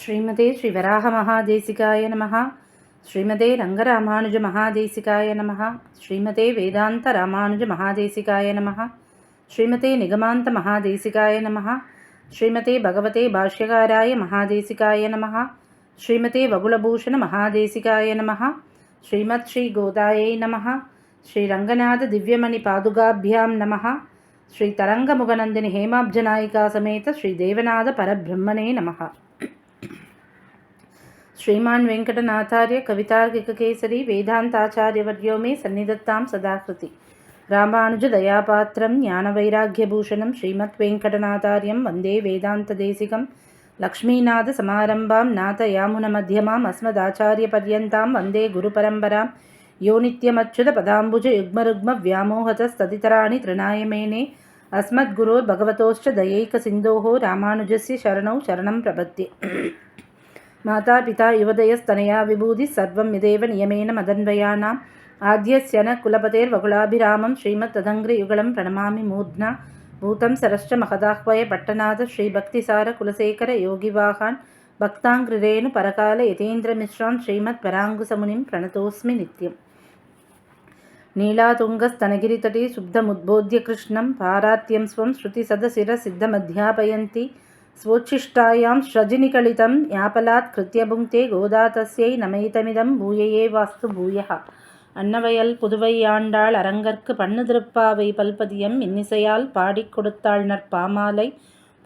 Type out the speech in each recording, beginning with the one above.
ஸ்ரீமதே ஸ்ரீ வராக மகாதேசிகாய நமः ஸ்ரீமதே ரங்கராமானுஜ மகாதேசிகாய நமः ஸ்ரீமதே வேதாந்த ராமானுஜ மகாதேசிகாய நமः ஸ்ரீமதே நிகமாந்த மகாதேசிகாய நமः ஸ்ரீமதே பகவதே பாஷ்யகாராய மகாதேசிகாய நமः ஸ்ரீமதே வகுலபூஷண மகாதேசிகாய நமः ஸ்ரீமத் ஸ்ரீ கோதாயை நமः ஸ்ரீ ரங்கநாத திவ்யமணி பாதுகாபியாம் நமः ஸ்ரீ தரங்கமுகநந்தினி ஹேமாப்ஜநாயிகா சமேத ஸ்ரீ தேவநாத శ్రీమాన్ వెంకటనాథార్య కవితార్కిక కేసరి వేదాంతాచార్యవర్యో మే సన్నిధత్తాం సదాకృతి రామానుజ దయాపాత్రం జ్ఞానవైరాగ్యభూషణం శ్రీమత్ వెంకటనాథార్యం వందే వేదాంతదేశికం లక్ష్మీనాథ సమారంభాం నాథయామున మధ్యమాం అస్మదాచార్యపర్యంతాం వందే గురుపరంపరాం యో నిత్యమచ్యుత పదాంబుజ యుగ్మరుగ్మ వ్యామోహతస్తదితరాణి తృణాయమేనే అస్మద్గురోర్భగవతోశ్చ దయైక సింధోహో రామానుజస్య శరణౌ శరణం ప్రపద్యే மாதா பிதா யுவதயஸ்தனையா விபூதி சர்வம் இதேவ நியமேன மதன்வயானாம். ஆத்யஸ்யன குலபதேர் வகுலாபிராமம். ஸ்ரீமத் ததங்கிரி யுகலம் பிரணமாமி மூர்த்னா பூதம் சரஷ்ட மகதாஹ்வய பட்டநாத. ஸ்ரீபக்திசார குலசேகர யோகிவாகான். பக்தாங்கிரேணு பரகால யதேந்திரமிஸ்ராம் ஸ்ரீமத் பராங்குசமுனிம் பிரணதோஸ்மி நித்யம். நீலாதுங்கஸ்தனகிரித்தடே சுப்தமுத்போத்ய கிருஷ்ணம் பாராத்யம் ஸ்வம் ஸ்ருதிசதசிர சித்தமத்தியாபயந்தி स्वोच्छिष्टायां स्रजिनिकलितं यापलात् कृत्य भुङ्क्ते गोदा तस्यै नमैतमिदं பூயையே வாஸ்து பூயः அன்னவயல் புதுவையாண்டாள் அரங்கற்கு பண்ணு திருப்பாவை பல்பதியம் இன்னிசையால் பாடிக் கொடுத்தாள் நற்பாமாலை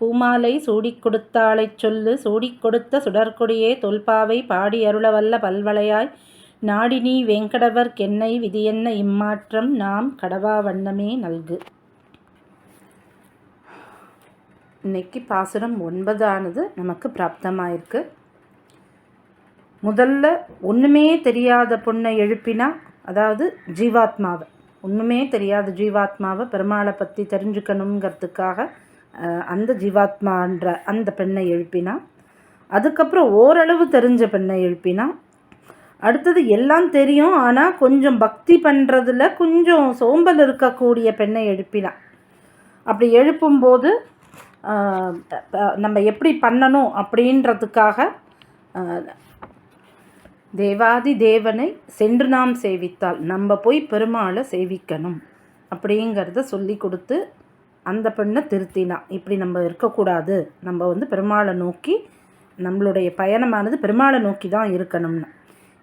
பூமாலை சூடிக் கொடுத்தாளைச் சொல்லு சூடிக் கொடுத்த சுடற்கொடியே தொல்பாவை பாடி அருளவல்ல பல்வளையாய் நாடினி வெங்கடவர்க்கென்னை விதியென்ன இம்மாற்றம் நாம் கடவா வண்ணமே நல்கு இன்னைக்கு பாசுரம் ஒன்பதானது நமக்கு பிராப்தமாயிருக்கு. முதல்ல ஒன்றுமே தெரியாத பொண்ணை எழுப்பினா அதாவது ஜீவாத்மாவை. ஒன்றுமே தெரியாத ஜீவாத்மாவை பெருமாளை பற்றி தெரிஞ்சுக்கணுங்கிறதுக்காக அந்த ஜீவாத்மான்ற அந்த பெண்ணை எழுப்பினா அதுக்கப்புறம் ஓரளவு தெரிஞ்ச பெண்ணை எழுப்பினா அடுத்தது எல்லாம் தெரியும் ஆனால் கொஞ்சம் பக்தி பண்ணுறதுல கொஞ்சம் சோம்பல் இருக்கக்கூடிய பெண்ணை எழுப்பினா. அப்படி எழுப்பும்போது நம்ம எப்படி பண்ணணும் அப்படின்றதுக்காக தேவாதி தேவனை சென்று நாம் சேவித்தால் நம்ம போய் பெருமாளை சேவிக்கணும் அப்படிங்கிறத சொல்லி கொடுத்து அந்த பெண்ணை திருத்தினா. இப்படி நம்ம இருக்கக்கூடாது. நம்ம வந்து பெருமாளை நோக்கி நம்மளுடைய பயணமானது பெருமாளை நோக்கி தான் இருக்கணும்னு.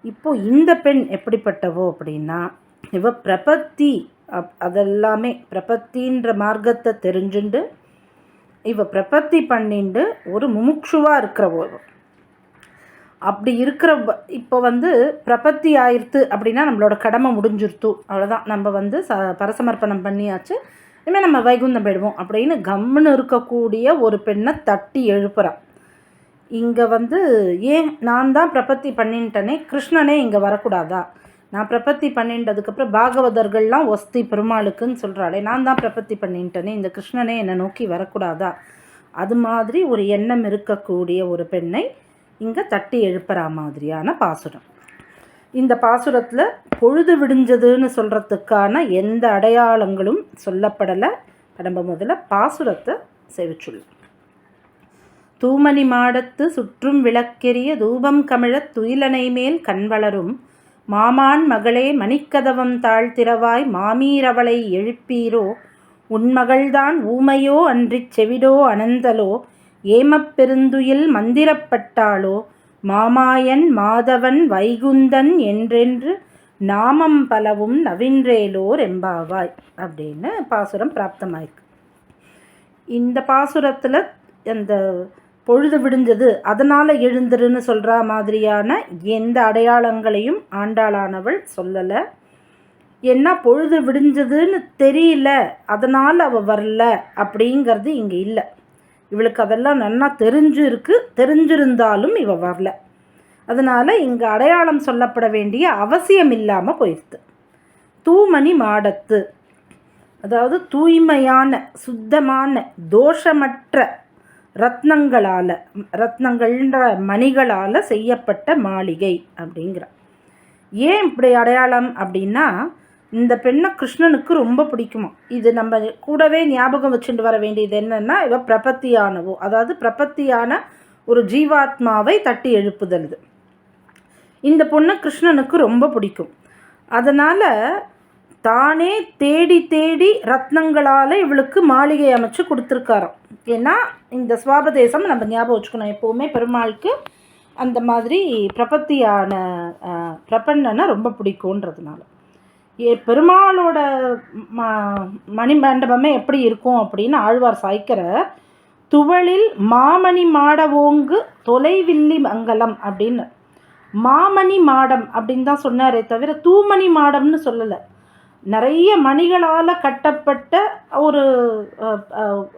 இப்போ இந்த பெண் எப்படிப்பட்டவோ அப்படின்னா இவ பிரபத்தி அப் அதெல்லாமே பிரபத்தின்ற மார்க்கத்தை தெரிஞ்சுண்டு இவ பிரபத்தி பண்ணிண்டு ஒரு முமுட்சுவாக இருக்கிறவோ ஒரு அப்படி இருக்கிற இப்போ வந்து பிரபத்தி ஆயிடுத்து அப்படின்னா நம்மளோட கடமை முடிஞ்சிருத்து. அவ்வளோதான் நம்ம வந்து ச பரசமர்ப்பணம் பண்ணியாச்சு. இனிமேல் நம்ம வைகுந்தம் போயிடுவோம் அப்படின்னு கம்முன்னு இருக்கக்கூடிய ஒரு பெண்ணை தட்டி எழுப்புறான் இங்கே வந்து ஏன் நான் தான் பிரபத்தி பண்ணின்ட்டனே கிருஷ்ணனே இங்கே வரக்கூடாதா? நான் பிரபத்தி பண்ணின்றதுக்கப்புறம் பாகவதர்கள்லாம் ஒஸ்தி பெருமாளுக்குன்னு சொல்கிறாளே நான் தான் பிரபத்தி பண்ணிட்டேனே இந்த கிருஷ்ணனே என்னை நோக்கி வரக்கூடாதா? அது மாதிரி ஒரு எண்ணம் இருக்கக்கூடிய ஒரு பெண்ணை இங்கே தட்டி எழுப்புற மாதிரியான பாசுரம். இந்த பாசுரத்தில் பொழுது விடிஞ்சதுன்னு சொல்கிறதுக்கான எந்த அடையாளங்களும் சொல்லப்படலை. நம்ம முதல்ல பாசுரத்தை செவிச்சுள்ளோம். தூமணி மாடத்து சுற்றும் விளக்கெரிய தூபம் கமிழத் துயிலனை மேல் கண் வளரும் மாமான் மகளே மணிக்கதவம் தாழ்த்திரவாய் மாமீரவளை எழுப்பீரோ? உன் மகள்தான் ஊமையோ அன்றிச் செவிடோ அனந்தலோ? ஏமப் பெருந்துயில் மந்திரப்பட்டாளோ? மாமாயன் மாதவன் வைகுந்தன் என்றென்று நாமம் பலவும் நவின்றேலோர் எம்பாவாய். அப்படின்னு பாசுரம் பிராப்தமாயிருக்கு. இந்த பாசுரத்தில் அந்த பொழுது விடிஞ்சது. அதனால் எழுந்துருன்னு சொல்கிற மாதிரியான எந்த அடையாளங்களையும் ஆண்டாளானவள் சொல்லலை. என்ன பொழுது விடிஞ்சதுன்னு தெரியல. அதனால் அவள் வரல அப்படிங்கிறது இங்கே இல்லை. இவளுக்கு அதெல்லாம் நல்லா தெரிஞ்சு இருக்கு. தெரிஞ்சிருந்தாலும் இவ வரல. அதனால் இங்கே அடையாளம் சொல்லப்பட வேண்டிய அவசியம் இல்லாமல் போயிடுது தூமணி மாடத்து. அதாவது தூய்மையான சுத்தமான தோஷமற்ற ரத்னங்களால் ரத்னங்கள்ன்ற மணிகளால் செய்யப்பட்ட மாளிகை அப்படிங்கிற ஏன் இப்படி அடையாளம் அப்படின்னா இந்த பெண்ணை கிருஷ்ணனுக்கு ரொம்ப பிடிக்குமா? இது நம்ம கூடவே ஞாபகம் வச்சுட்டு வர வேண்டியது என்னென்னா இவ பிரபத்தியானவோ அதாவது பிரபத்தியான ஒரு ஜீவாத்மாவை தட்டி எழுப்புதல் இது. இந்த பொண்ணு கிருஷ்ணனுக்கு ரொம்ப பிடிக்கும். அதனால் தானே தேடி தேடி ரத்னங்களால் இவளுக்கு மாளிகை அமைச்சு கொடுத்துருக்காராம். ஏன்னா இந்த சுவாபதேசம் நம்ம ஞாபகம் வச்சுக்கணும். எப்போவுமே பெருமாளுக்கு அந்த மாதிரி பிரபத்தியான பிரபன்னனை ரொம்ப பிடிக்குன்றதுனால ஏ பெருமாளோட ம மணி மண்டபமே எப்படி இருக்கும் அப்படின்னு ஆழ்வார் சாய்க்கிற துவளில் மாமணி மாடவோங்கு தொலைவில்லி மங்கலம் அப்படின்னு. மாமணி மாடம் அப்படின்னு தான் சொன்னாரே தவிர தூமணி மாடம்னு சொல்லலை. நிறைய மணிகளால் கட்டப்பட்ட ஒரு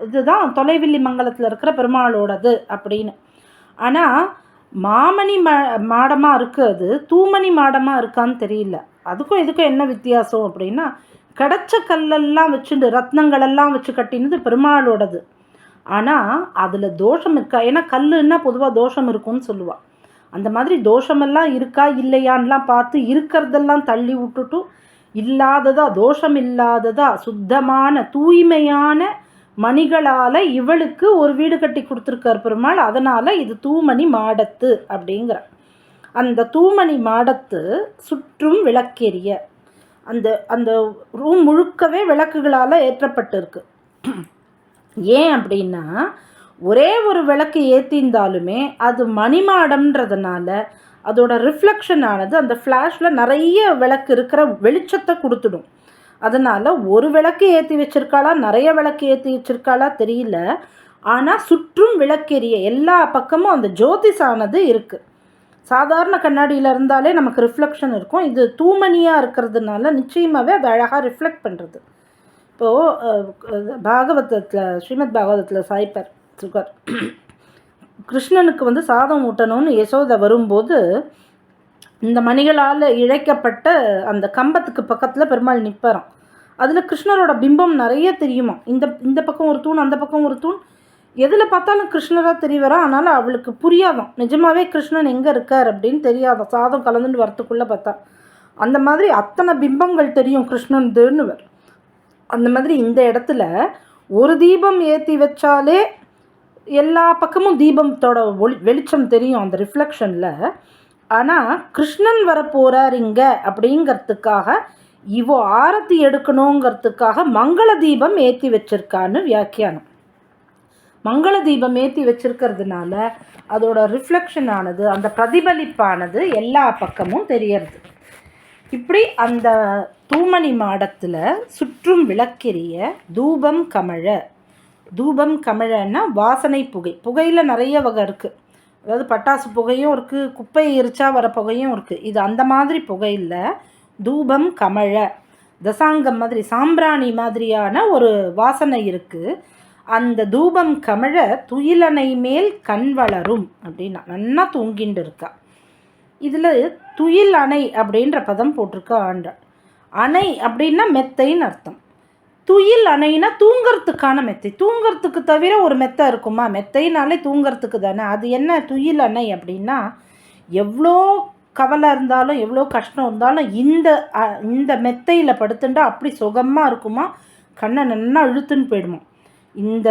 இதுதான் தொலைவில்லி மங்கலத்தில் இருக்கிற பெருமாளோடது அப்படின்னு. ஆனால் மாமணி ம மாடமாக இருக்குது அது தூமணி மாடமாக இருக்கான்னு தெரியல. அதுக்கும் இதுக்கும் என்ன வித்தியாசம் அப்படின்னா கிடச்ச கல்லெல்லாம் வச்சுட்டு ரத்னங்களெல்லாம் வச்சு கட்டினது பெருமாளோடது. ஆனால் அதில் தோஷம் இருக்கா? ஏன்னா கல்லுன்னா பொதுவாக தோஷம் இருக்கும்னு சொல்லுவாள் அந்த மாதிரி தோஷமெல்லாம் இருக்கா? இல்லையான்லாம் பார்த்து இருக்கிறதெல்லாம் தள்ளி விட்டுட்டு இல்லாததா தோஷம் இல்லாததா சுத்தமான தூய்மையான மணிகளால் இவளுக்கு ஒரு வீடு கட்டி கொடுத்துருக்கார் பெருமாள். அதனால் இது தூமணி மாடத்து அப்படிங்கிற. அந்த தூமணி மாடத்து சுற்றும் விளக்கெரிய அந்த அந்த ரூம் முழுக்கவே விளக்குகளால் ஏற்றப்பட்டிருக்கு. ஏன் அப்படின்னா ஒரே ஒரு விளக்கு ஏற்றிருந்தாலுமே அது மணிமாடம்ன்றதுனால அதோட ரிஃப்ளெக்ஷன் ஆனது அந்த ஃப்ளாஷில் நிறைய விளக்கு இருக்கிற வெளிச்சத்தை கொடுத்துடும். அதனால் ஒரு விளக்கு ஏற்றி வச்சிருக்காளா நிறைய விளக்கு ஏற்றி வச்சிருக்காளா தெரியல. ஆனால் சுற்றும் விளக்கெரிய எல்லா பக்கமும் அந்த ஜோதிஷானது இருக்குது சாதாரண கண்ணாடியில் இருந்தாலே நமக்கு ரிஃப்ளெக்ஷன் இருக்கும். இது தூமணியாக இருக்கிறதுனால நிச்சயமாகவே அது அழகாக ரிஃப்ளெக்ட் பண்ணுறது இப்போது பாகவதத்தில் ஸ்ரீமத் பாகவதத்தில் சாய்ப்பர் சுகர் கிருஷ்ணனுக்கு வந்து சாதம் ஊட்டணும்னு யசோதை வரும்போது இந்த மணிகளால் இழைக்கப்பட்ட அந்த கம்பத்துக்கு பக்கத்தில் பெருமாள் நிற்பாராம் அதில் கிருஷ்ணரோட பிம்பம் நிறைய தெரியுமா? இந்த இந்த பக்கம் ஒரு தூண் அந்த பக்கம் ஒரு தூண். எதில் பார்த்தாலும் கிருஷ்ணராக தெரிவரா? அதனால் அவளுக்கு புரியாதான். நிஜமாகவே கிருஷ்ணன் எங்கே இருக்கார் அப்படின்னு தெரியாதான் சாதம் கலந்துட்டு வரத்துக்குள்ளே பார்த்தா. அந்த மாதிரி அத்தனை பிம்பங்கள் தெரியும் கிருஷ்ணன்துன்னுவர். அந்த மாதிரி இந்த இடத்துல ஒரு தீபம் ஏற்றி வச்சாலே எல்லா பக்கமும் தீபத்தோட ஒளி வெளிச்சம் தெரியும் அந்த ரிஃப்ளெக்ஷனில் ஆனால் கிருஷ்ணன் வரப்போகிறார் இங்கே அப்படிங்கிறதுக்காக இவோ ஆரத்தி எடுக்கணுங்கிறதுக்காக மங்கள தீபம் ஏற்றி வச்சிருக்கான்னு வியாக்கியானம். மங்கள தீபம் ஏற்றி வச்சிருக்கிறதுனால அதோட ரிஃப்ளெக்ஷன் ஆனது அந்த பிரதிபலிப்பானது எல்லா பக்கமும் தெரியறது. இப்படி அந்த தூமணி மாடத்தில் சுற்றும் விளக்கெரிய தூபம் கமழ தூபம் கமிழன்னா வாசனை புகை. புகையில் நிறைய வகை இருக்குது அதாவது பட்டாசு புகையும் இருக்குது குப்பை எரிச்சா வர புகையும் இருக்குது இது அந்த மாதிரி புகையில் தூபம் கமழ தசாங்கம் மாதிரி சாம்பிராணி மாதிரியான ஒரு வாசனை இருக்குது அந்த தூபம் கமழ துயிலனை மேல் கண் வளரும் அப்படின்னா நன்னா தூங்கிண்டு இருக்கா. இதில் துயில் அணை அப்படின்ற பதம் போட்டிருக்கா ஆண்டாள். அணை அப்படின்னா மெத்தைன்னு அர்த்தம். துயில் அணைனா தூங்கிறதுக்கான மெத்தை. தூங்கிறதுக்கு தவிர ஒரு மெத்தை இருக்குமா? மெத்தைனாலே தூங்கிறதுக்கு தானே. அது என்ன துயில் அணை அப்படின்னா எவ்வளோ கவலை இருந்தாலும் எவ்வளோ கஷ்டம் இருந்தாலும் இந்த இந்த மெத்தையில் படுத்துட்டா அப்படி சுகமாக இருக்குமா? கண்ணை நல்லா இழுத்துன்னு போயிடுமா. இந்த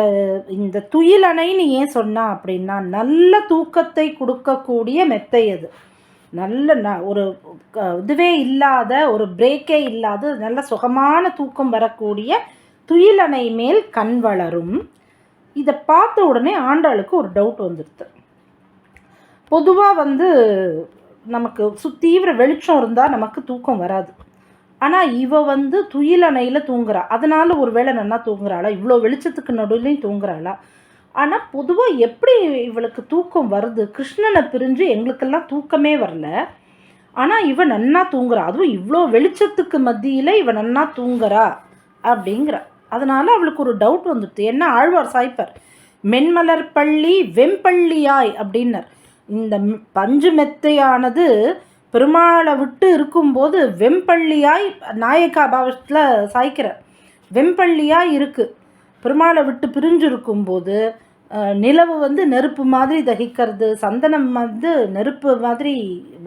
இந்த துயில் அணைன்னு ஏன் சொன்னா அப்படின்னா நல்ல தூக்கத்தை கொடுக்கக்கூடிய மெத்தை அது. நல்ல ந ஒரு க- இதுவே இல்லாத ஒரு பிரேக்கே இல்லாத நல்ல சுகமான தூக்கம் வரக்கூடிய துயிலணை மேல் கண் வளரும். இதை பார்த்த உடனே ஆண்டாளுக்கு ஒரு டவுட் வந்துடுது. பொதுவாக வந்து நமக்கு சு தீவிர வெளிச்சம் இருந்தால் நமக்கு தூக்கம் வராது. ஆனால் இவ வந்து துயிலணையில் தூங்குறா. அதனால ஒரு வேளை நல்லா தூங்குறாளா? இவ்வளோ வெளிச்சத்துக்கு நடுவிலையும் தூங்குறாளா? ஆனால் பொதுவாக எப்படி இவளுக்கு தூக்கம் வருது? கிருஷ்ணனை பிரிஞ்சு எங்களுக்கெல்லாம் தூக்கமே வரல. ஆனால் இவன் நன்னா தூங்குறா. அதுவும் இவ்வளோ வெளிச்சத்துக்கு மத்தியில் இவன் நன்னா தூங்குறா அப்படிங்கிற. அதனால் அவளுக்கு ஒரு டவுட் வந்துடுது. என்ன ஆழ்வார் சாய்ப்பர்? மென்மலர் பள்ளி வெம்பள்ளியாய் அப்படின்னர். இந்த பஞ்சு மெத்தையானது பெருமாளை விட்டு இருக்கும்போது வெம்பள்ளியாய் நாயக்கா பாவத்தில் சாய்க்கிறார். வெம்பள்ளியாக இருக்குது பெருமாளை விட்டு பிரிஞ்சிருக்கும் போது நிலவு வந்து நெருப்பு மாதிரி தகிக்கிறது சந்தனம் வந்து நெருப்பு மாதிரி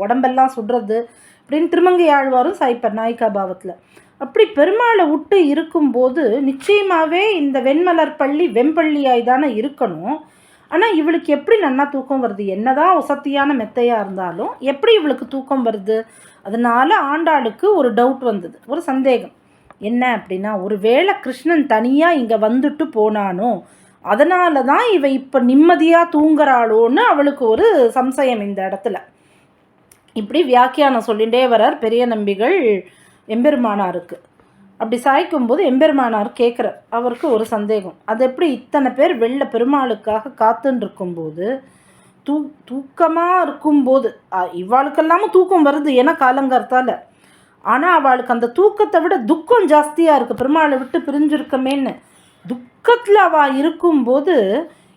உடம்பெல்லாம் சுடுறது அப்படின்னு திருமங்கை ஆழ்வாரும் சாய்ப்பார் நாயிகா பாவத்தில். அப்படி பெருமாளை விட்டு இருக்கும்போது நிச்சயமாகவே இந்த வெண்மலர் பள்ளி வெம்பள்ளியாய் தானே இருக்கணும். ஆனால் இவளுக்கு எப்படி நன்னா தூக்கம் வருது? என்னதான் உசத்தியான மெத்தையாக இருந்தாலும் எப்படி இவளுக்கு தூக்கம் வருது? அதனால ஆண்டாளுக்கு ஒரு டவுட் வந்தது ஒரு சந்தேகம். என்ன அப்படின்னா ஒரு வேளை கிருஷ்ணன் தனியாக இங்கே வந்துட்டு போனானோ அதனால தான் இவ இப்போ நிம்மதியாக தூங்குறாளோன்னு அவளுக்கு ஒரு சம்சயம் இந்த இடத்துல. இப்படி வியாக்கியானம் சொல்லிகிட்டே வரார் பெரிய நம்பிகள் எம்பெருமானாருக்கு. அப்படி சாய்க்கும்போது எம்பெருமானார் கேட்குறார் அவருக்கு ஒரு சந்தேகம். அது எப்படி இத்தனை பேர் வெளில பெருமாளுக்காக காத்துன்னு இருக்கும்போது தூ தூக்கமாக இருக்கும்போது அ, இவாளுக்கெல்லாமும் தூக்கம் வருது ஏன்னா காலங்கார்த்தால. ஆனால் அவளுக்கு அந்த தூக்கத்தை விட துக்கம் ஜாஸ்தியாக இருக்குது பெருமாளை விட்டு பிரிஞ்சிருக்கமேன்னு. துக்கத்தில் அவள் இருக்கும்போது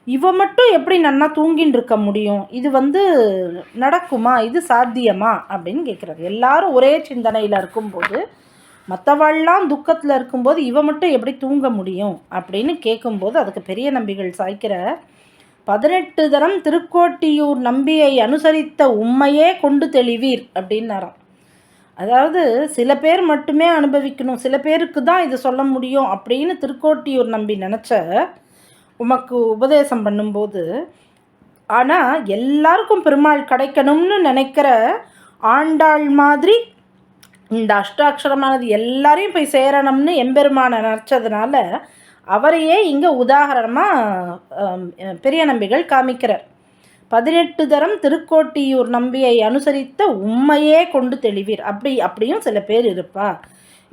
இவ மட்டும் எப்படி நன்னா தூங்கின்னு இருக்க முடியும்? இது வந்து நடக்குமா? இது சாத்தியமா? அப்படின்னு கேட்குறாரு எல்லாரும் ஒரே சிந்தனையில் இருக்கும்போது மற்றவாள்லாம் துக்கத்தில் இருக்கும்போது இவ மட்டும் எப்படி தூங்க முடியும்? அப்படின்னு கேட்கும்போது அதுக்கு பெரிய நம்பிகள் சாய்க்கிற பதினெட்டு தரம் திருக்கோட்டியூர் நம்பியை அனுசரித்த உண்மையே கொண்டு தெளிவீர் அப்படின்னாராம். அதாவது சில பேர் மட்டுமே அனுபவிக்கணும் சில பேருக்கு தான் இது சொல்ல முடியும் அப்படின்னு திருக்கோட்டியூர் நம்பி நினச்ச உமக்கு உபதேசம் பண்ணும்போது ஆனால் எல்லாருக்கும் பெருமாள் கிடைக்கணும்னு நினைக்கிற ஆண்டாள் மாதிரி இந்த அஷ்டாட்சரமானது எல்லாரையும் போய் சேரணும்னு எம்பெருமானை நினச்சதுனால அவரையே இங்கே உதாரணமாக பெரிய நம்பிகள் காமிக்கிறார். பதினெட்டு தரம் திருக்கோட்டியூர் நம்பியை அனுசரித்த உண்மையே கொண்டு தெளிவீர். அப்படி அப்படியும் சில பேர் இருப்பா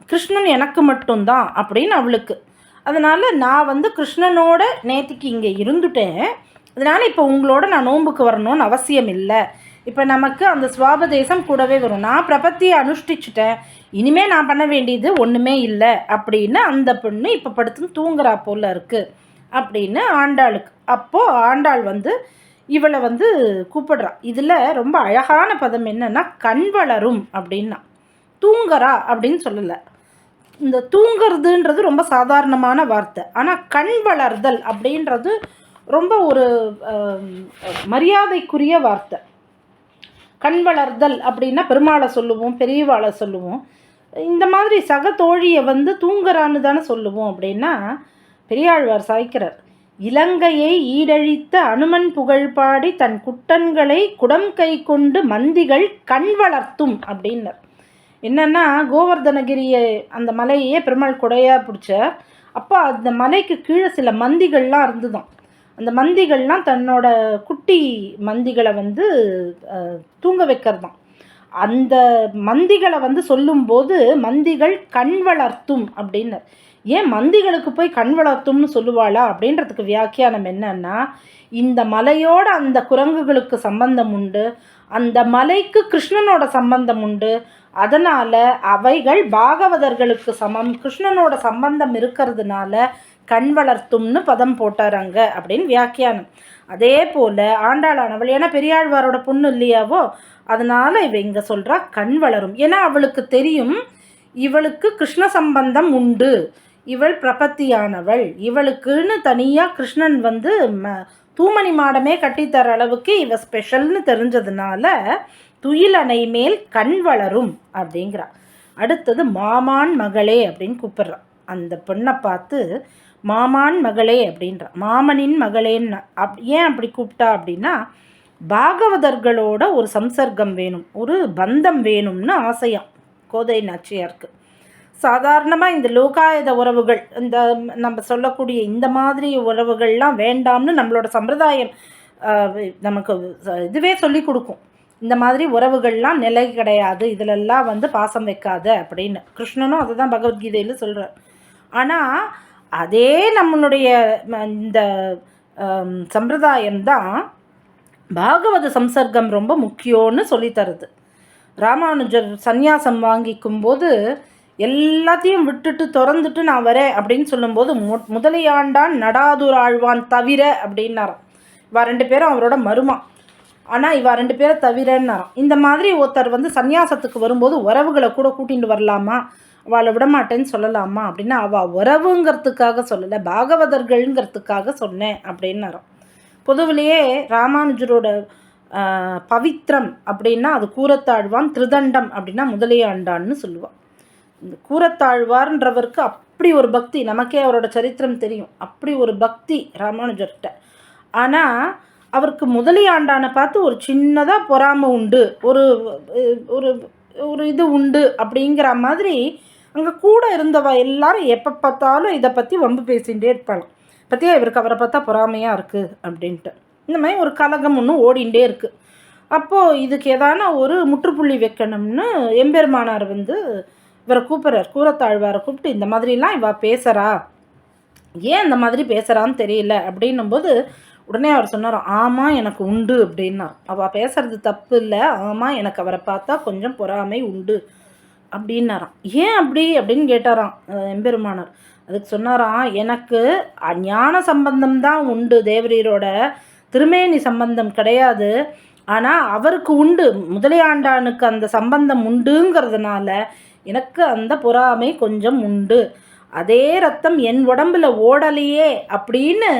கிருஷ்ணன் எனக்கு மட்டும்தான் அப்படின்னு அவளுக்கு. அதனால் நான் வந்து கிருஷ்ணனோட நேத்திக்கு இங்கே இருந்துட்டேன். அதனால் இப்போ உங்களோட நான் நோன்புக்கு வரணும்னு அவசியம் இல்லை. இப்போ நமக்கு அந்த சுவாபதேசம் கூடவே வரும். நான் பிரபத்தியை அனுஷ்டிச்சுட்டேன். இனிமேல் நான் பண்ண வேண்டியது ஒன்றுமே இல்லை அப்படின்னு அந்த பொண்ணு இப்போ படுத்து தூங்குறா போல இருக்குது அப்படின்னு ஆண்டாளுக்கு. அப்போது ஆண்டாள் வந்து இவளை வந்து கூப்பிடுறா. இதில் ரொம்ப அழகான பதம் என்னன்னா கண் வளரும் அப்படின்னா. தூங்குறா அப்படின்னு சொல்லலை. இந்த தூங்குறதுன்றது ரொம்ப சாதாரணமான வார்த்தை. ஆனால் கண் வளர்தல் அப்படின்றது ரொம்ப ஒரு மரியாதைக்குரிய வார்த்தை. கண் வளர்தல் அப்படின்னா பெருமாளை சொல்லுவோம் பெரியவாளை சொல்லுவோம். இந்த மாதிரி சக தோழியை வந்து தூங்குறான்னு தானே சொல்லுவோம் அப்படின்னா பெரியாழ்வார் சாய்க்கிறார். இலங்கையை ஈடழித்த அனுமன் புகழ்பாடி தன் குட்டன்களை குடம் கை கொண்டு மந்திகள் கண் வளர்த்தும் அப்படின்னர். என்னென்னா கோவர்தனகிரியை அந்த மலையே பெருமாள் கொடையாக பிடிச்சார். அப்போ அந்த மலைக்கு கீழே சில மந்திகள்லாம் இருந்துதான். அந்த மந்திகள்லாம் தன்னோட குட்டி மந்திகளை வந்து தூங்க வைக்கிறதாம் அந்த மந்திகளை வந்து சொல்லும்போது மந்திகள் கண் வளர்த்தும் அப்படின்னர். ஏன் மந்திகளுக்கு போய் கண் வளர்த்தும்னு சொல்லுவாளா? அப்படின்றதுக்கு வியாக்கியானம் என்னன்னா இந்த மலையோட அந்த குரங்குகளுக்கு சம்பந்தம் உண்டு அந்த மலைக்கு கிருஷ்ணனோட சம்பந்தம் உண்டு. அதனால் அவைகள் பாகவதர்களுக்கு சமம் கிருஷ்ணனோட சம்பந்தம் இருக்கிறதுனால கண் வளர்த்தும்னு பதம் போட்டாராங்க அப்படின்னு வியாக்கியானம். அதே போல் ஆண்டாளானவள் ஏன்னா பெரியாழ்வாரோட பொண்ணு இல்லையாவோ? அதனால் இவ இங்கே சொல்கிறா கண் வளரும். ஏன்னா அவளுக்கு தெரியும் இவளுக்கு கிருஷ்ண சம்பந்தம் உண்டு. இவள் பிரபத்தியானவள். இவளுக்குன்னு தனியாக கிருஷ்ணன் வந்து ம தூமணி மாடமே கட்டித்தர அளவுக்கு இவ ஸ்பெஷல்னு தெரிஞ்சதுனால துயிலணை மேல் கண் வளரும் அப்படிங்கிறா. அடுத்தது மாமான் மகளே அப்படின்னு கூப்பிடுறா. அந்த பெண்ணை பார்த்து மாமான் மகளே அப்படின்றா. மாமனின் மகளேன்னு. அப் ஏன் அப்படி கூப்பிட்டா அப்படின்னா பாகவதர்களோட ஒரு சம்சர்க்கம் வேணும். ஒரு பந்தம் வேணும்னு ஆசையாம். கோதை நாச்சியாருக்கு. சாதாரணமாக இந்த லோகாயுத உறவுகள் இந்த நம்ம சொல்லக்கூடிய இந்த மாதிரி உறவுகள்லாம் வேண்டாம்னு நம்மளோட சம்பிரதாயம் நமக்கு இதுவே சொல்லி கொடுக்கும். இந்த மாதிரி உறவுகள்லாம் நிலை கிடையாது இதிலெல்லாம் வந்து பாசம் வைக்காத அப்படின்னு. கிருஷ்ணனும் அதை தான் பகவத்கீதையில் சொல்கிறார் ஆனால் அதே நம்மளுடைய இந்த சம்பிரதாயம் சம்பிரதாயம்தான் பாகவத சம்சர்க்கம் ரொம்ப முக்கியம்னு சொல்லித் தருது. ராமானுஜர் சந்நியாசம் வாங்கிக்கும் போது எல்லாத்தையும் விட்டுட்டு திறந்துட்டு நான் வரேன் அப்படின்னு சொல்லும்போது மு முதலையாண்டான் நடாதூர் ஆழ்வான் தவிர அப்படின்னாராம். இவா ரெண்டு பேரும் அவரோட மருமா. ஆனால் இவா ரெண்டு பேரை தவிரன்னாராம். இந்த மாதிரி ஒருத்தர் வந்து சந்நியாசத்துக்கு வரும்போது உறவுகளை கூட கூட்டிகிட்டு வரலாமா? அவளை விடமாட்டேன்னு சொல்லலாமா? அப்படின்னா அவள் உறவுங்கிறதுக்காக சொல்லலை பாகவதர்கள்ங்கிறதுக்காக சொன்னேன் அப்படின்னாராம். பொதுவிலேயே ராமானுஜரோட பவித்ரம் அப்படின்னா அது கூரத்தாழ்வான் திருதண்டம் அப்படின்னா முதலியாண்டான்னு சொல்லுவாள் இந்த கூரத்தாழ்வார்ன்றவருக்கு அப்படி ஒரு பக்தி நமக்கே அவரோட சரித்திரம் தெரியும். அப்படி ஒரு பக்தி ராமானுஜர்கிட்ட. ஆனால் அவருக்கு முதலியாண்டானை பார்த்து ஒரு சின்னதாக பொறாமை உண்டு. ஒரு ஒரு ஒரு இது உண்டு அப்படிங்கிற மாதிரி அங்கே கூட இருந்தவ எல்லாரும் எப்போ பார்த்தாலும் இதை பற்றி வம்பு பேசிகிட்டே இருப்பாங்க. பற்றியா இவருக்கு அவரை பார்த்தா பொறாமையாக இருக்குது அப்படின்ட்டு. இந்த மாதிரி ஒரு கலகம் ஒன்று ஓடிண்டே இருக்குது அப்போது இதுக்கு ஏதான ஒரு முற்றுப்புள்ளி வைக்கணும்னு எம்பெருமானார் வந்து இவரை கூப்பிட்றார் கூரத்தாழ்வாரை கூப்பிட்டு இந்த மாதிரிலாம் இவ பேசுகிறா ஏன் இந்த மாதிரி பேசுகிறான்னு தெரியல. அப்படின்னும்போது உடனே அவர் சொன்னார் ஆமாம் எனக்கு உண்டு அப்படின்னார். அவள் பேசுறது தப்பு இல்லை. ஆமாம் எனக்கு அவரை பார்த்தா கொஞ்சம் பொறாமை உண்டு அப்படின்னாராம். ஏன் அப்படி அப்படின்னு கேட்டாராம் எம்பெருமானார். அதுக்கு சொன்னாராம் எனக்கு ஞான சம்பந்தம் தான் உண்டு தேவரீரோட. திருமேனி சம்பந்தம் கிடையாது. ஆனால் அவருக்கு உண்டு. முதலியாண்டானுக்கு அந்த சம்பந்தம் உண்டுங்கிறதுனால எனக்கு அந்த பொறாமை கொஞ்சம் உண்டு. அதே ரத்தம் என் உடம்புல ஓடலையே அப்படின்னு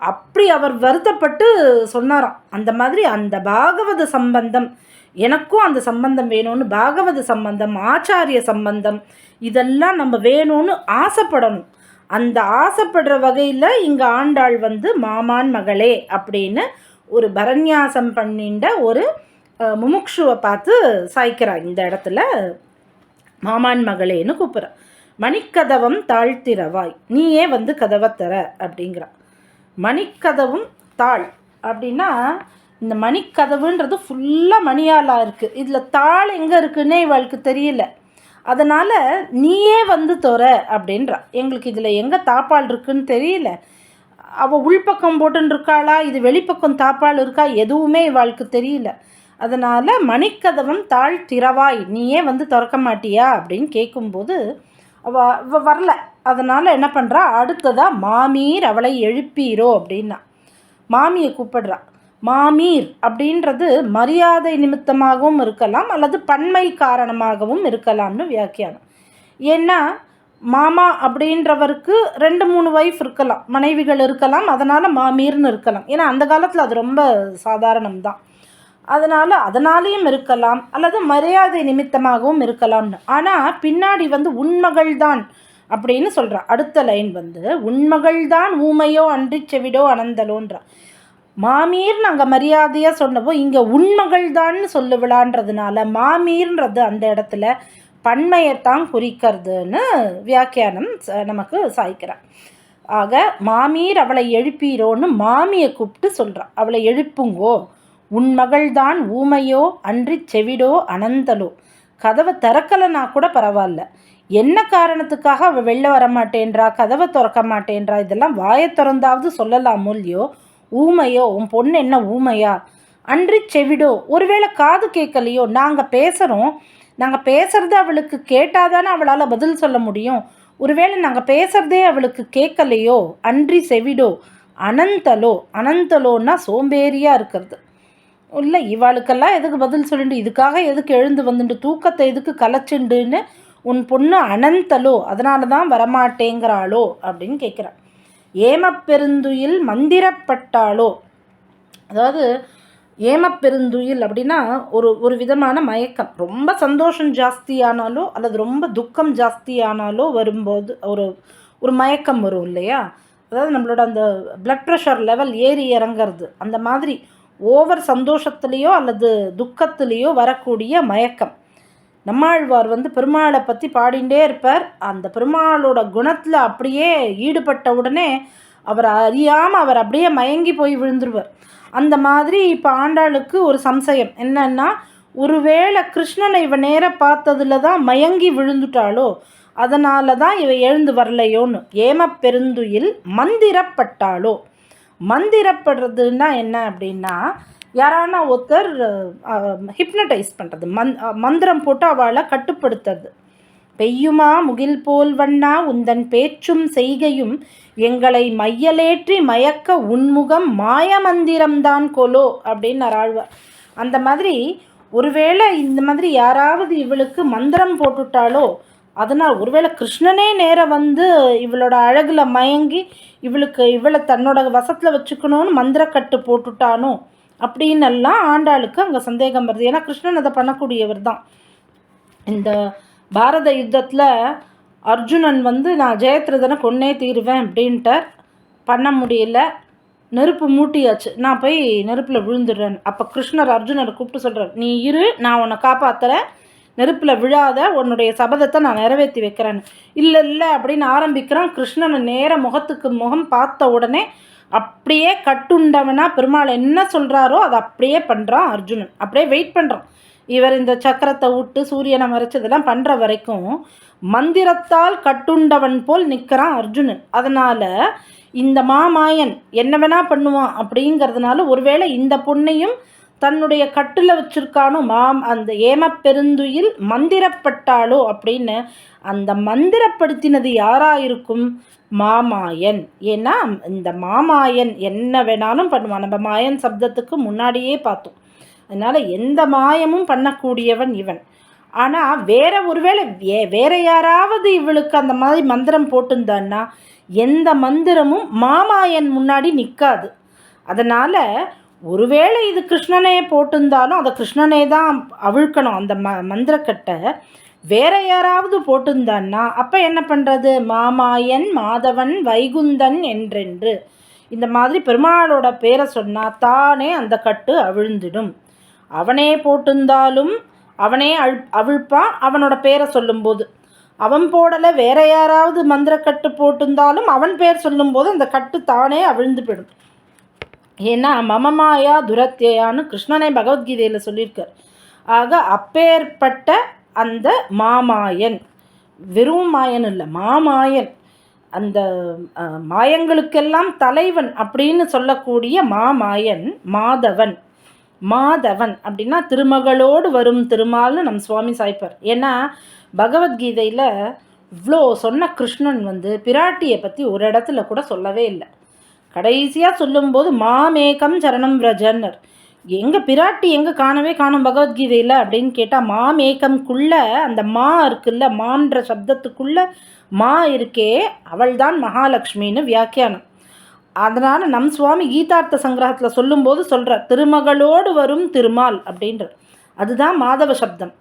அப்படி அவர் வருத்தப்பட்டு சொன்னாராம். அந்த மாதிரி அந்த பாகவத சம்பந்தம் எனக்கும் அந்த சம்பந்தம் வேணும்னு பாகவத சம்பந்தம் ஆச்சாரிய சம்பந்தம் இதெல்லாம் நம்ம வேணும்னு ஆசைப்படணும். அந்த ஆசைப்படுற வகையில் இங்கே ஆண்டாள் வந்து மாமான் மகளே அப்படின்னு ஒரு பரநியாசம் பண்ணிண்ட ஒரு முமுக்ஷுவை பார்த்து சாய்க்கிறார் இந்த இடத்துல. மாமான் மகளேன்னு கூப்பிட்றான் மணிக்கதவம் தாழ்த்திரவாய் நீயே வந்து கதவை தர அப்படிங்கிறான் மணிக்கதவும் தாழ். அப்படின்னா இந்த மணிக்கதவுன்றது ஃபுல்லாக மணியாலாக இருக்குது இதில் தாள் எங்கே இருக்குன்னே இவளுக்கு தெரியல. அதனால் நீயே வந்து தொற அப்படின்றா. எங்களுக்கு இதில் எங்கே தாப்பால் இருக்குன்னு தெரியல. அவள் உள்பக்கம் போட்டுன்னு இருக்காளா? இது வெளிப்பக்கம் தாப்பால் இருக்கா? எதுவுமே இவாளுக்கு தெரியல. அதனால் மணிக்கதவம் தாழ் திறவாய் நீயே வந்து திறக்க மாட்டியா? அப்படின்னு கேட்கும்போது அவ வரல. அதனால் என்ன பண்ணுறா அடுத்ததாக மாமீர் அவளை எழுப்பீரோ அப்படின்னா. மாமியை கூப்பிடுறா. மாமீர் அப்படின்றது மரியாதை நிமித்தமாகவும் இருக்கலாம் அல்லது பன்மை காரணமாகவும் இருக்கலாம்னு வியாக்கியானம். ஏன்னா மாமா அப்படின்றவருக்கு ரெண்டு மூணு ஒய்ஃப் இருக்கலாம். மனைவிகள் இருக்கலாம் அதனால் மாமீர்னு இருக்கலாம். ஏன்னா அந்த காலத்தில் அது ரொம்ப சாதாரணம் தான் அதனால் அதனாலேயும் இருக்கலாம் அல்லது மரியாதை நிமித்தமாகவும் இருக்கலாம்னு. ஆனால் பின்னாடி வந்து உண்மகள் தான் அப்படின்னு சொல்கிறா அடுத்த லைன் வந்து உண்மகள் தான் ஊமையோ அன்றி செவிடோ அனந்தலோன்றான் மாமீர்னு அங்கே மரியாதையாக சொன்னப்போ இங்கே உண்மகள் தான் சொல்ல மாமீர்ன்றது அந்த இடத்துல பன்மையைத்தான் குறிக்கிறதுன்னு வியாக்கியானம் நமக்கு சாய்க்கிறான் ஆக மாமீர் அவளை எழுப்பீரோன்னு மாமியை கூப்பிட்டு சொல்கிறான் அவளை எழுப்புங்கோ உன் மகள்தான் ஊமையோ அன்றி செவிடோ அனந்தலோ. கதவை திறக்கலைனா கூட பரவாயில்ல. என்ன காரணத்துக்காக அவள் வெளில வர மாட்டேன்றா கதவை திறக்க மாட்டேன்றா இதெல்லாம் வாயை திறந்தாவது சொல்லலாம் இல்லையோ ஊமையோ உன் பொண்ணு என்ன ஊமையா? அன்றி செவிடோ ஒருவேளை காது கேட்கலையோ? நாங்கள் பேசுகிறோம் நாங்கள் பேசுகிறது அவளுக்கு கேட்டால் தானே அவளால் பதில் சொல்ல முடியும். ஒருவேளை நாங்கள் பேசுகிறதே அவளுக்கு கேட்கலையோ? அன்றி செவிடோ அனந்தலோ? அனந்தலோன்னா சோம்பேறியாக இருக்கிறது. இல்லை இவாளுக்கெல்லாம் எதுக்கு பதில் சொல்லிட்டு இதுக்காக எதுக்கு எழுந்து வந்துட்டு தூக்கத்தை எதுக்கு கலைச்சுண்டுன்னு உன் பொண்ணு அனந்தலோ அதனால தான் வரமாட்டேங்கிறாளோ? அப்படின்னு கேட்குறான் ஏமப்பெருந்துயில் மந்திரப்பட்டாளோ? அதாவது ஏமப்பெருந்துயில் அப்படின்னா ஒரு ஒரு விதமான மயக்கம். ரொம்ப சந்தோஷம் ஜாஸ்தியானாலோ அல்லது ரொம்ப துக்கம் ஜாஸ்தியானாலோ வரும்போது ஒரு ஒரு மயக்கம் வரும் இல்லையா? அதாவது நம்மளோட அந்த பிளட் ப்ரெஷர் லெவல் ஏறி இறங்கிறது. அந்த மாதிரி ஓவர் சந்தோஷத்துலேயோ அல்லது துக்கத்துலேயோ வரக்கூடிய மயக்கம். நம்மாழ்வார் வந்து பெருமாளை பற்றி பாடிண்டே இருப்பார். அந்த பெருமாளோட குணத்தில் அப்படியே ஈடுபட்ட உடனே அவர் அறியாமல் அவர் அப்படியே மயங்கி போய் விழுந்துருவார். அந்த மாதிரி இப்போ ஆண்டாளுக்கு ஒரு சம்சயம். என்னன்னா ஒருவேளை கிருஷ்ணனை இவ நேர பார்த்ததுல தான் மயங்கி விழுந்துட்டாளோ அதனால தான் இவ எழுந்து வரலையோன்னு. ஏம பெருந்துயில் மந்திரப்பட்டாளோ. மந்திரப்படுறதுன்னா என்ன அப்படின்னா யாரானா ஒருத்தர் ஹிப்னடைஸ் பண்ணுறது மந் மந்திரம் போட்டு அவளை கட்டுப்படுத்துறது. பெய்யுமா முகில் போல் வண்ணா உந்தன் பேச்சும் செய்கையும் எங்களை மையலேற்றி மயக்க உன்முகம் மாய மந்திரம்தான் கொலோ அப்படின்னு ஆழ்வார் அந்த மாதிரி ஒருவேளை இந்த மாதிரி யாராவது இவளுக்கு மந்திரம் போட்டுட்டாலோ அதனால் ஒருவேளை கிருஷ்ணனே நேராக வந்து இவளோட அழகில் மயங்கி இவளுக்கு இவளை தன்னோட வசத்தில் வச்சுக்கணும்னு மந்திரக்கட்டு போட்டுட்டானோ அப்படின்னெல்லாம் ஆண்டாளுக்கு அங்கே சந்தேகம் வருது. ஏன்னா கிருஷ்ணன் அதை பண்ணக்கூடியவர் தான். இந்த பாரத யுத்தத்தில் அர்ஜுனன் வந்து நான் ஜெயத்ரதனை கொன்னே தீருவேன் அப்படின்ட்டார். பண்ண முடியல. நெருப்பு மூட்டியாச்சு. நான் போய் நெருப்பில் விழுந்துடுறேன். அப்போ கிருஷ்ணர் அர்ஜுனரை கூப்பிட்டு சொல்கிறார் நீ இரு நான் உன்னை காப்பாற்றுறேன் நெருப்பில் விழாத உன்னுடைய சபதத்தை நான் நிறைவேற்றி வைக்கிறேன்னு இல்லை இல்லை அப்படின்னு ஆரம்பிக்கிறான் கிருஷ்ணனை. நேர முகத்துக்கு முகம் பார்த்த உடனே அப்படியே கட்டுண்டவனா பெருமாள் என்ன சொல்கிறாரோ அதை அப்படியே பண்ணுறான் அர்ஜுனன். அப்படியே வெயிட் பண்ணுறான் இவர் இந்த சக்கரத்தை விட்டு சூரியனை மறைச்சதெல்லாம் பண்ணுற வரைக்கும் மந்திரத்தால் கட்டுண்டவன் போல் நிற்கிறான் அர்ஜுனன். அதனால் இந்த மாமாயன் என்ன வேணா பண்ணுவான் அப்படிங்கிறதுனால ஒருவேளை இந்த பொண்ணையும் தன்னுடைய கட்டில் வச்சிருக்கானோ மாம் அந்த ஏமப்பெருந்துயில் மந்திரப்பட்டாளோ அப்படின்னு அந்த மந்திரப்படுத்தினது யாராக இருக்கும் மாமாயன். ஏன்னா இந்த மாமாயன் என்ன வேணாலும் பண்ணுவான். நம்ம மாயன் சப்தத்துக்கு முன்னாடியே பார்த்தோம். அதனால் எந்த மாயமும் பண்ணக்கூடியவன் இவன். ஆனால் வேற ஒருவேளை வே வேற யாராவது இவளுக்கு அந்த மாதிரி மந்திரம் போட்டிருந்தான்னா எந்த மந்திரமும் மாமாயன் முன்னாடி நிற்காது அதனால் ஒருவேளை இது கிருஷ்ணனே போட்டிருந்தாலும் அதை கிருஷ்ணனே தான் அவிழ்க்கணும். அந்த ம மந்திரக்கட்டை வேற யாராவது போட்டிருந்தான்னா அப்போ என்ன பண்ணுறது மாமாயன் மாதவன் வைகுந்தன் என்றென்று. இந்த மாதிரி பெருமாளோட பேரை சொன்னால் தானே அந்த கட்டு அவிழ்ந்துடும். அவனே போட்டிருந்தாலும் அவனே அழ் அவிழ்ப்பான் அவனோட பேரை சொல்லும்போது. அவன் போடலை வேற யாராவது மந்திரக்கட்டு போட்டிருந்தாலும் அவன் பேர் சொல்லும்போது அந்த கட்டு தானே அவிழ்ந்து போயிடும். ஏன்னா மமமாயா துரத்தியான்னு கிருஷ்ணனே பகவத்கீதையில் சொல்லியிருக்கார். ஆக அப்பேற்பட்ட அந்த மாமாயன் வெறும் மாயன் இல்லை மாமாயன் அந்த மாயங்களுக்கெல்லாம் தலைவன் அப்படின்னு சொல்லக்கூடிய மாமாயன் மாதவன். மாதவன் அப்படின்னா திருமகளோடு வரும் திருமால்னு நம் சுவாமி சாய்ப்பார். ஏன்னா பகவத்கீதையில் இவ்வளோ சொன்ன கிருஷ்ணன் வந்து பிராட்டியை பற்றி ஒரு இடத்துல கூட சொல்லவே இல்லை. கடைசியாக சொல்லும்போது மாமேகம் சரணம் விரஜன்னர் எங்கள் பிராட்டி எங்கே காணவே காணும் பகவத்கீதையில் அப்படின்னு கேட்டால் மாமேகம்குள்ள அந்த மா இருக்குல்ல மான்ற சப்தத்துக்குள்ளே மா இருக்கே அவள்தான் மகாலட்சுமின்னு வியாக்கியானம். அதனால் நம் சுவாமி கீதார்த்த சங்கிரகத்தில் சொல்லும்போது சொல்கிறார் திருமகளோடு வரும் திருமால் அப்படின்றார். அதுதான் மாதவ சப்தம்.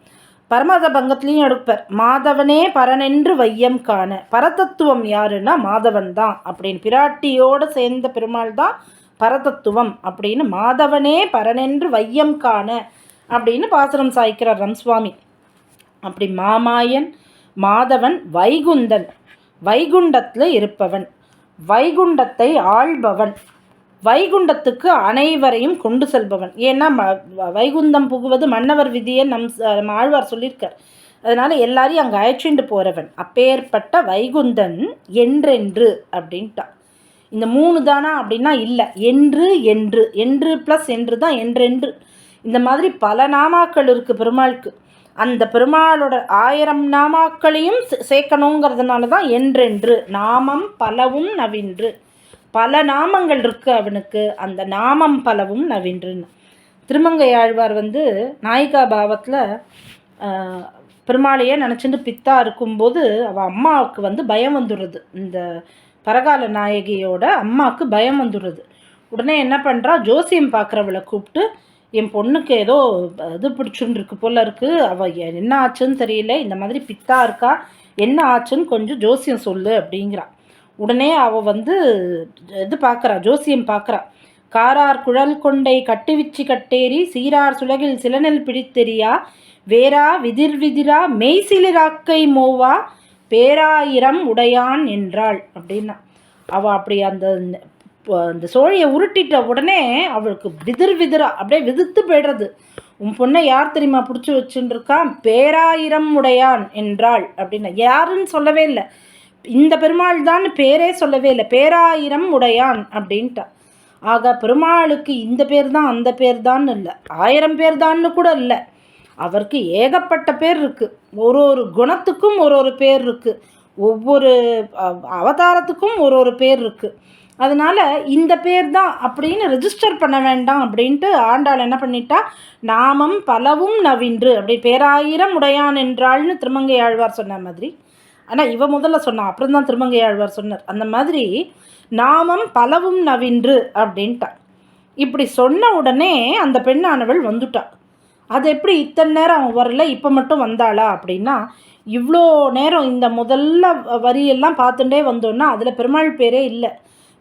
பரமத பங்கத்துலேயும் எடுப்பார். மாதவனே பரனென்று வையம் காண. பரதத்துவம் யாருன்னா மாதவன் தான் அப்படின்னு பிராட்டியோடு சேர்ந்த பெருமாள் தான் பரதத்துவம் அப்படின்னு மாதவனே பரனென்று வையம் காண அப்படின்னு பாசுரம் சாய்க்கிறார் ரம்சுவாமி. அப்படி மாமாயன் மாதவன் வைகுந்தன். வைகுண்டத்தில் இருப்பவன். வைகுண்டத்தை ஆள்பவன். வைகுண்டத்துக்கு அனைவரையும் கொண்டு செல்பவன். ஏன்னா வைகுந்தம் புகுவது மன்னவர் விதியை நம் ஆழ்வார் சொல்லியிருக்கார். அதனால் எல்லாரையும் அங்கே அழைச்சிட்டு போகிறவன் அப்பேற்பட்ட வைகுந்தன் என்றென்று அப்படின்ட்டான். இந்த மூணு தானா அப்படின்னா இல்லை. என்று என்று. என்று ப்ளஸ் என்று தான் என்றென்று. இந்த மாதிரி பல நாமாக்கள் இருக்குது பெருமாளுக்கு. அந்த பெருமாளோட ஆயிரம் நாமாக்களையும் சேர்க்கணுங்கிறதுனால தான் என்றென்று. நாமம் பலவும் நவின்று. பல நாமங்கள் இருக்குது அவனுக்கு. அந்த நாமம் பலவும் நவின்றுன்னு திருமங்கை ஆழ்வார் வந்து நாயிகா பாவத்தில் பெருமாளையே நினச்சிட்டு பித்தா இருக்கும்போது அவள் அம்மாவுக்கு வந்து பயம் வந்துடுறது. இந்த பரகால நாயகியோட அம்மாவுக்கு பயம் வந்துடுறது. உடனே என்ன பண்ணுறா ஜோசியம் பார்க்குறவளை கூப்பிட்டு என் பொண்ணுக்கு ஏதோ இது பிடிச்சுன்னு இருக்கு போல இருக்குது அவள் என்ன ஆச்சுன்னு தெரியல. இந்த மாதிரி பித்தா இருக்கா? என்ன ஆச்சுன்னு கொஞ்சம் ஜோசியம் சொல்லு அப்படிங்கிறான் உடனே அவள் வந்து இது பார்க்குறா ஜோசியம் பார்க்குறா காரார் குழல் கொண்டை கட்டுவிச்சி கட்டேரி சீரார் சுலகில் சிலநெல் பிடித்தெரியா வேரா விதிர் விதிரா மெய்சிலிராக்கை மோவா பேராயிரம் உடையான் என்றாள் அப்படின்னா. அவள் அப்படி அந்த அந்த சோழியை உருட்டிட்ட உடனே அவளுக்கு விதிர் விதிரா அப்படியே விதித்து போய்டுறது. உன் பொண்ணை யார் தெரியுமா பிடிச்சி வச்சுருக்கான் பேராயிரம் உடையான் என்றாள் அப்படின்னா. யாருன்னு சொல்லவே இல்லை. இந்த பெருமாள் தான் பேரே சொல்லவே இல்லை. பேராயிரம் உடையான் அப்படின்ட்டா ஆக பெருமாளுக்கு இந்த பேர் தான் அந்த பேர் தான் இல்லை. ஆயிரம் பேர் தான்னு கூட இல்லை. அவருக்கு ஏகப்பட்ட பேர் இருக்குது ஒரு ஒரு குணத்துக்கும் ஒரு ஒரு பேர் இருக்குது ஒவ்வொரு அவதாரத்துக்கும் ஒரு ஒரு பேர் இருக்குது அதனால் இந்த பேர் தான் அப்படின்னு ரெஜிஸ்டர் பண்ண வேண்டாம் அப்படின்ட்டு ஆண்டாள் என்ன பண்ணிட்டா நாமம் பலவும் நவின்று. அப்படி பேராயிரம் உடையான் என்றாள்னு திருமங்கை ஆழ்வார் சொன்ன மாதிரி ஆனால் இவ முதல்ல சொன்னான் அப்புறம் தான் திருமங்கை ஆழ்வார் சொன்னார். அந்த மாதிரி நாமம் பலவும் நவின்று அப்படின்ட்டா இப்படி சொன்ன உடனே அந்த பெண்ணானவள் வந்துட்டா. அது எப்படி இத்தனை நேரம் அவன் வரல இப்போ மட்டும் வந்தாளா அப்படின்னா இவ்வளோ நேரம் இந்த முதல்ல வரியெல்லாம் பார்த்துட்டே வந்தோன்னா அதில் பெருமாள் பேரே இல்லை.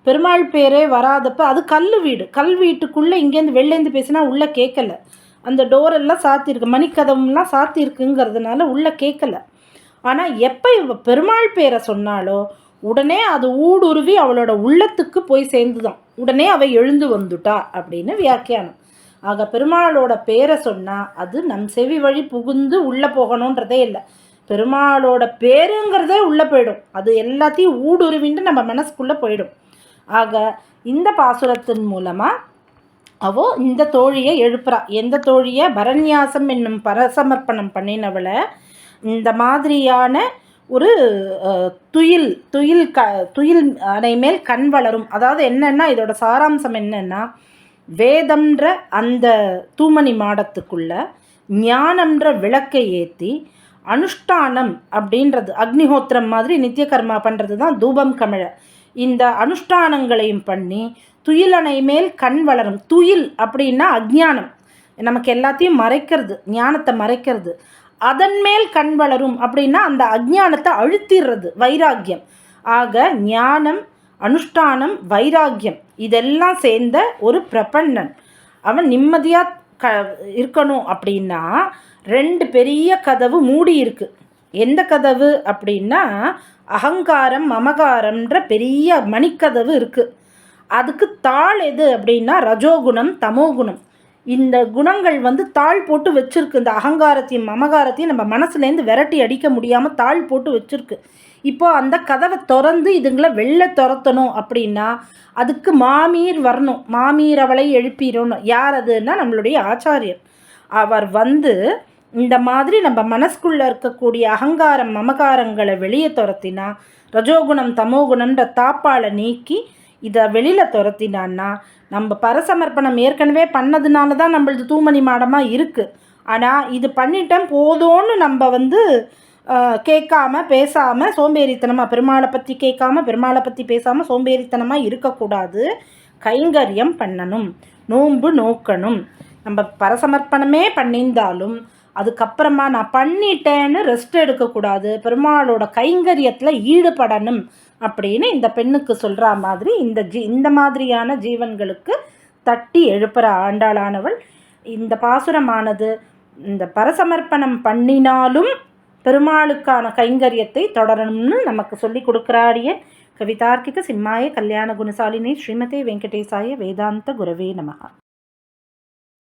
பெருமாள் பேரே வராதப்ப அது கல் வீடு. கல் வீட்டுக்குள்ளே இங்கேருந்து வெளிலேருந்து பேசினா உள்ளே கேட்கல. அந்த டோரெல்லாம் சாத்தியிருக்கு மணிக்கதவுலாம் சாத்தியிருக்குங்கிறதுனால உள்ளே கேட்கல. ஆனால் எப்போ இவ பெருமாள் பேரை சொன்னாலோ உடனே அது ஊடுருவி அவளோட உள்ளத்துக்கு போய் சேர்ந்துதான். உடனே அவள் எழுந்து வந்துட்டா அப்படின்னு வியாக்கியானம். ஆக பெருமாளோட பேரை சொன்னால் அது நம் செவி வழி புகுந்து உள்ளே போகணுன்றதே இல்லை. பெருமாளோட பேருங்கிறதே உள்ளே போயிடும். அது எல்லாத்தையும் ஊடுருவின்ட்டு நம்ம மனசுக்குள்ளே போயிடும். ஆக இந்த பாசுரத்தின் மூலமாக அவோ இந்த தோழியை எழுப்புறா. எந்த தோழியை? பரநியாசம் என்னும் பரசமர்ப்பணம் பண்ணினவளை இந்த மாதிரியான ஒரு துயில் துயில் க துயில் அணை மேல் கண் வளரும். அதாவது என்னென்னா இதோட சாராம்சம் என்னென்னா வேதம்ன்ற அந்த தூமணி மாடத்துக்குள்ள ஞானம்ன்ற விளக்கை ஏற்றி அனுஷ்டானம் அப்படின்றது அக்னிஹோத்திரம் மாதிரி நித்திய கர்மா பண்ணுறது தான் தூபம் கமிழ. இந்த அனுஷ்டானங்களையும் பண்ணி துயிலணை மேல் கண் வளரும். துயில் அப்படின்னா அஜ்ஞானம் நமக்கு எல்லாத்தையும் மறைக்கிறது ஞானத்தை மறைக்கிறது. அதன் மேல் கண் வளரும் அப்படின்னா அந்த அஜ்ஞானத்தை அழுத்திடுறது வைராக்கியம். ஆக ஞானம் அனுஷ்டானம் வைராக்கியம் இதெல்லாம் சேர்ந்த ஒரு பிரபன்னன். அவன் நிம்மதியாக க இருக்கணும் அப்படின்னா ரெண்டு பெரிய கதவு மூடி இருக்கு. எந்த கதவு அப்படின்னா அகங்காரம் மமகாரம்ன்ற பெரிய மணிக்கதவு இருக்குது அதுக்கு தாள் எது அப்படின்னா ரஜோகுணம் தமோகுணம். இந்த குணங்கள் வந்து தாள் போட்டு வச்சுருக்கு. இந்த அகங்காரத்தையும் மமகாரத்தையும் நம்ம மனசுலேருந்து விரட்டி அடிக்க முடியாமல் தாள் போட்டு வச்சுருக்கு. இப்போது அந்த கதவை திறந்து இதுங்களை வெளில துரத்தணும் அப்படின்னா அதுக்கு மாமீர் வரணும். மாமீர் அவளை எழுப்பிடணும் யார் அதுன்னா நம்மளுடைய ஆச்சாரியர். அவர் வந்து இந்த மாதிரி நம்ம மனசுக்குள்ளே இருக்கக்கூடிய அகங்காரம் மமகாரங்களை வெளியே துரத்தினா ரஜோகுணம் தமோகுணம்ன்ற தாப்பாலை நீக்கி இதை வெளியில் துரத்தினான்னா நம்ம பரசமர்ப்பணம் ஏற்கனவே பண்ணதுனால தான் நம்மளது தூமணி மாடமாக இருக்குது ஆனால் இது பண்ணிட்டேன் போதும்னு நம்ம வந்து கேட்காம பேசாமல் சோம்பேறித்தனமாக பெருமாளை பற்றி கேட்காம பெருமாளை பற்றி பேசாமல் சோம்பேறித்தனமாக இருக்கக்கூடாது. கைங்கரியம் பண்ணணும் நோன்பு நோக்கணும். நம்ம பரசமர்ப்பணமே பண்ணியிருந்தாலும் அதுக்கப்புறமா நான் பண்ணிட்டேன்னு ரெஸ்ட் எடுக்கக்கூடாது. பெருமாளோட கைங்கரியத்தில் ஈடுபடணும். அப்படின்னு இந்த பெண்ணுக்கு சொல்கிற மாதிரி இந்த ஜீ இந்த மாதிரியான ஜீவன்களுக்கு தட்டி எழுப்புகிற ஆண்டாளானவள். இந்த பாசுரமானது இந்த பரசமர்ப்பணம் பண்ணினாலும் பெருமாளுக்கான கைங்கரியத்தை தொடரணும்னு நமக்கு சொல்லி கொடுக்குறாடிய கவிதார்க்கிக சிம்மாய கல்யாண குணசாலினி ஸ்ரீமதி வெங்கடேசாய வேதாந்த குரவே நமகா